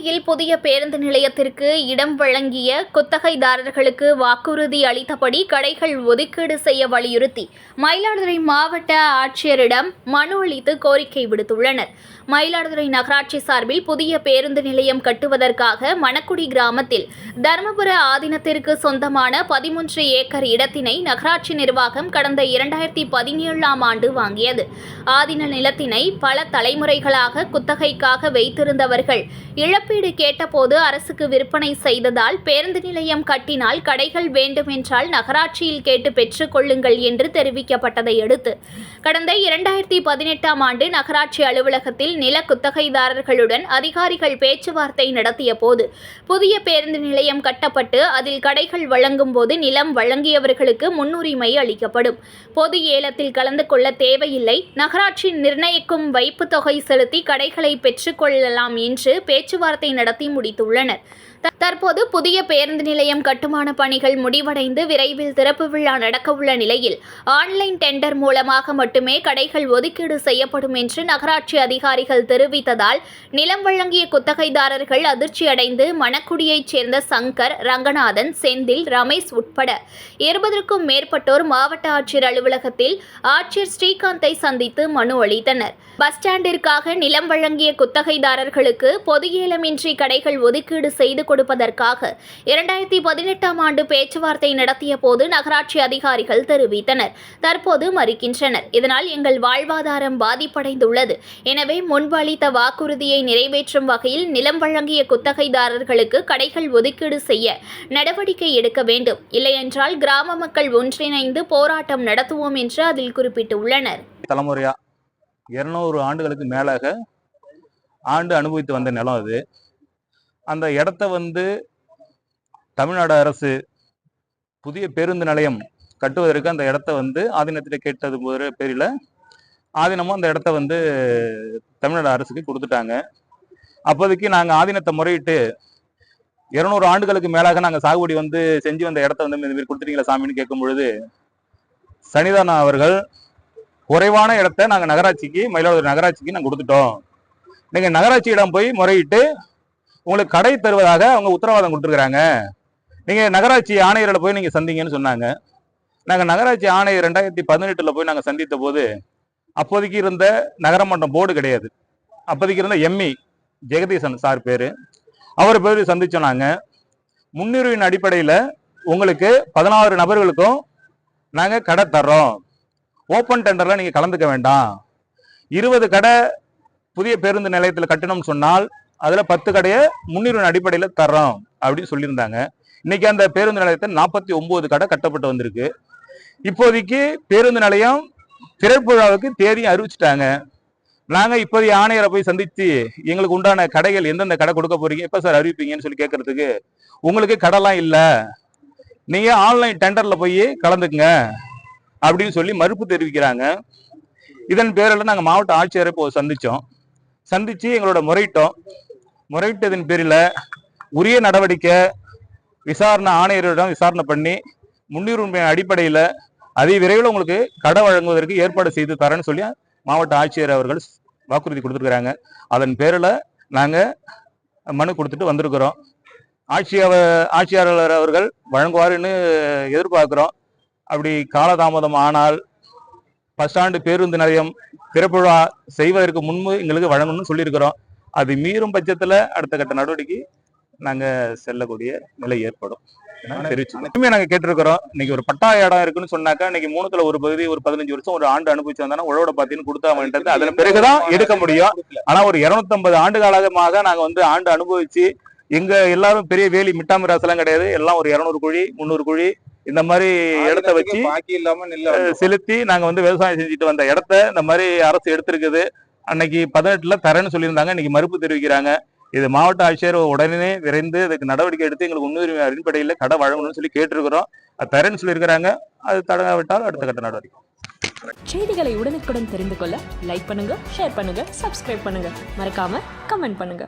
புதிய பேருந்து நிலையத்திற்கு இடம் வழங்கிய குத்தகைதாரர்களுக்கு வாக்குறுதி அளித்தபடி கடைகள் ஒதுக்கீடு செய்ய வலியுறுத்தி மயிலாடுதுறை மாவட்ட ஆட்சியரிடம் மனு அளித்து கோரிக்கை விடுத்துள்ளனர். மயிலாடுதுறை நகராட்சி சார்பில் புதிய பேருந்து நிலையம் கட்டுவதற்காக மணக்குடி கிராமத்தில் தருமபுர ஆதீனத்திற்கு சொந்தமான பதிமூன்று ஏக்கர் இடத்தினை நகராட்சி நிர்வாகம் கடந்த இரண்டாயிரத்தி பதினேழாம் ஆண்டு வாங்கியது. ஆதீன நிலத்தினை பல தலைமுறைகளாக குத்தகைக்காக வைத்திருந்தவர்கள் இழப்பு இழப்பீடு கேட்டபோது அரசுக்கு விற்பனை செய்ததால் பேருந்து நிலையம் கட்டினால் கடைகள் வேண்டுமென்றால் நகராட்சியில் கேட்டு பெற்றுக்கொள்ளுங்கள் என்று தெரிவிக்கப்பட்டதை அடுத்து கடந்த இரண்டாயிரத்தி பதினெட்டாம் ஆண்டு நகராட்சி அலுவலகத்தில் நில குத்தகைதாரர்களுடன் அதிகாரிகள் பேச்சுவார்த்தை நடத்திய போது புதிய பேருந்து நிலையம் கட்டப்பட்டு அதில் கடைகள் வழங்கும் போது நிலம் வழங்கியவர்களுக்கு முன்னுரிமை அளிக்கப்படும். பொது ஏலத்தில் கலந்து கொள்ள தேவையில்லை. நகராட்சி நிர்ணயிக்கும் வைப்பு தொகை செலுத்தி கடைகளை பெற்றுக்கொள்ளலாம் என்று பேச்சுவார்த்தை நடத்தி முடித்துள்ளனர். தற்போது புதிய பேருந்து நிலையம் கட்டுமான பணிகள் முடிவடைந்து விரைவில் திறப்பு விழா நடக்கவுள்ள நிலையில் ஆன்லைன் டெண்டர் மூலமாக மட்டுமே கடைகள் ஒதுக்கீடு செய்யப்படும் என்று நகராட்சி அதிகாரிகள் தெரிவித்ததால் நிலம் வழங்கிய குத்தகைதாரர்கள் அதிர்ச்சியடைந்து மணக்குடியைச் சேர்ந்த சங்கர் ரங்கநாதன் செந்தில் ரமேஷ் உட்பட இருபதற்கும் மேற்பட்டோர் மாவட்ட ஆட்சியர் அலுவலகத்தில் ஆட்சியர் ஸ்ரீகாந்தை சந்தித்து மனு அளித்தனர். பஸ் ஸ்டாண்டிற்காக நிலம் வழங்கிய குத்தகைதாரர்களுக்கு பொது ஏலமின்றி கடைகள் ஒதுக்கீடு செய்து கொடுப்பதற்காக இரண்டாயிரத்தி பதினெட்டாம் ஆண்டு பேச்சுவார்த்தை நடத்திய போது நகராட்சி அதிகாரிகள் தெரிவித்தனர். தற்போது மறுக்கின்றனர். இதனால் எங்கள் வாழ்வாதாரம் பாதிப்படைந்துள்ளது. எனவே முன்பு அளித்த வாக்குறுதியை நிறைவேற்றும் வகையில் நிலம் வழங்கிய குத்தகைதாரர்களுக்கு கடைகள் ஒதுக்கீடு செய்ய நடவடிக்கை எடுக்க வேண்டும். இல்லையென்றால் கிராம மக்கள் ஒன்றிணைந்து போராட்டம் நடத்துவோம் என்று அதில் குறிப்பிட்டுள்ளனர். தலைமுறையா இருநூறு ஆண்டுகளுக்கு மேலாக ஆண்டு அனுபவித்து வந்த நிலம் அது. அந்த இடத்த வந்து தமிழ்நாடு அரசு புதிய பேருந்து நிலையம் கட்டுவதற்கு அந்த இடத்த வந்து ஆதீனத்தில் கேட்டது போது பேரில் ஆதீனமும் அந்த இடத்த வந்து தமிழ்நாடு அரசுக்கு கொடுத்துட்டாங்க. அப்போதைக்கு நாங்கள் ஆதீனத்தை முறையிட்டு இருநூறு ஆண்டுகளுக்கு மேலாக நாங்கள் சாகுபடி வந்து செஞ்சு வந்த இடத்த வந்து இந்த மாதிரி கொடுத்துட்டீங்களா சாமின்னு கேட்கும் பொழுது சனிதானா அவர்கள் குறைவான இடத்த நாங்கள் நகராட்சிக்கு மயிலாடுதுறை நகராட்சிக்கு நாங்கள் கொடுத்துட்டோம். நீங்கள் நகராட்சியிடம் போய் முறையிட்டு உங்களுக்கு கடை தருவதாக அவங்க உத்தரவாதம் கொடுத்துருக்குறாங்க. நீங்கள் நகராட்சி ஆணையரில் போய் நீங்கள் சந்திங்கன்னு சொன்னாங்க. நாங்கள் நகராட்சி ஆணையர் ரெண்டாயிரத்தி பதினெட்டில் போய் நாங்கள் சந்தித்த போது அப்போதைக்கு இருந்த நகரமன்றம் போர்டு கிடையாது. அப்போதைக்கு இருந்த எம்இ ஜெகதீசன் சார் பேர். அவர் பேர் சந்திச்சோம் நாங்கள் முன்னுரிமையின் அடிப்படையில் உங்களுக்கு பதினாறு நபர்களுக்கும் நாங்கள் கடை தர்றோம். ஓப்பன் டெண்டரில் நீங்கள் கலந்துக்க வேண்டாம். இருபது கடை புதிய பேருந்து நிலையத்தில் கட்டணும்னு சொன்னால் அதில் பத்து கடையை முன்னுரிமை அடிப்படையில் தர்றோம் அப்படின்னு சொல்லியிருந்தாங்க. இன்னைக்கு அந்த பேருந்து நிலையத்தை நாற்பத்தி ஒம்பது கடை கட்டப்பட்டு வந்திருக்கு. இப்போதைக்கு பேருந்து நிலையம் திறப்பு விழாவுக்கு தேதி அறிவிச்சிட்டாங்க. நாங்கள் இப்போதைய ஆணையரை போய் சந்தித்து எங்களுக்கு உண்டான கடைகள் எந்தெந்த கடை கொடுக்க போறீங்க எப்போ சார் அறிவிப்பீங்கன்னு சொல்லி கேட்கறதுக்கு உங்களுக்கு கடைலாம் இல்லை. நீங்கள் ஆன்லைன் டெண்டரில் போய் கலந்துக்குங்க அப்படின்னு சொல்லி மறுப்பு தெரிவிக்கிறாங்க. இதன் பேரில் நாங்கள் மாவட்ட ஆட்சியரை இப்போ சந்தித்தோம் சந்தித்து எங்களோட முறையிட்டோம். முறையிட்டதன் பேரில் உரிய நடவடிக்கை விசாரணை ஆணையரிடம் விசாரணை பண்ணி முன்னுரிமை அடிப்படையில் அதி விரைவில் உங்களுக்கு கடை வழங்குவதற்கு ஏற்பாடு செய்து தரேன்னு சொல்லி மாவட்ட ஆட்சியர் அவர்கள் வாக்குறுதி கொடுத்துருக்குறாங்க. அதன் பேரில் நாங்கள் மனு கொடுத்துட்டு வந்திருக்கிறோம். ஆட்சியர் ஆட்சியாளர் அவர்கள் வழங்குவாருன்னு எதிர்பார்க்குறோம். அப்படி காலதாமதம் ஆனால் பஸ் ஸ்டாண்டு பேருந்து நிலையம் திறப்புழா செய்வதற்கு முன்பு எங்களுக்கு வழங்கணும்னு சொல்லியிருக்கிறோம். அது மீறும் பட்சத்துல அடுத்த கட்ட நடவடிக்கை நாங்க செல்லக்கூடிய நிலை ஏற்படும். தெரிவிச்சு நாங்க கேட்டிருக்கிறோம். இன்னைக்கு ஒரு பட்டா இடம் இருக்குன்னு சொன்னாக்கா இன்னைக்கு மூணுத்துல ஒரு பகுதி ஒரு பதினஞ்சு வருஷம் ஒரு ஆண்டு அனுபவிச்சு வந்தானா உழவோட பாத்தீங்கன்னு கொடுத்தா அவன்கிட்ட அதுல பிறகுதான் எடுக்க முடியும். ஆனா ஒரு 250 ஆண்டு காலமாக நாங்க வந்து ஆண்டு அனுபவிச்சு எங்க எல்லாரும் பெரிய வேலி மிட்டாமிராஸ் எல்லாம் கிடையாது. எல்லாம் ஒரு இருநூறு குழி முந்நூறு குழி இந்த மாதிரி இடத்த வச்சு செலுத்தி நாங்க வந்து விவசாயம் செஞ்சுட்டு வந்த இடத்த இந்த மாதிரி அரசு எடுத்திருக்குது. அன்னைக்கு பதினெட்டுல தரேன்னு சொல்லியிருந்தாங்க. இன்னைக்கு மறுப்பு தெரிவிக்கிறாங்க. இது மாவட்ட ஆட்சியர் உடனே விரைந்து இதுக்கு நடவடிக்கை எடுத்து எங்களுக்கு முன்னுரிமை அடிப்படையில் கடை வழங்கணும்னு சொல்லி கேட்டிருக்கிறோம். அது தரேன்னு சொல்லியிருக்கிறாங்க. அது தடங்காவிட்டால் அடுத்த கட்ட நடவடிக்கை. செய்திகளை உடனுக்குடன் தெரிந்து கொள்ள லைக் பண்ணுங்க ஷேர் பண்ணுங்க சப்ஸ்கிரைப் பண்ணுங்க. மறக்காம கமெண்ட் பண்ணுங்க.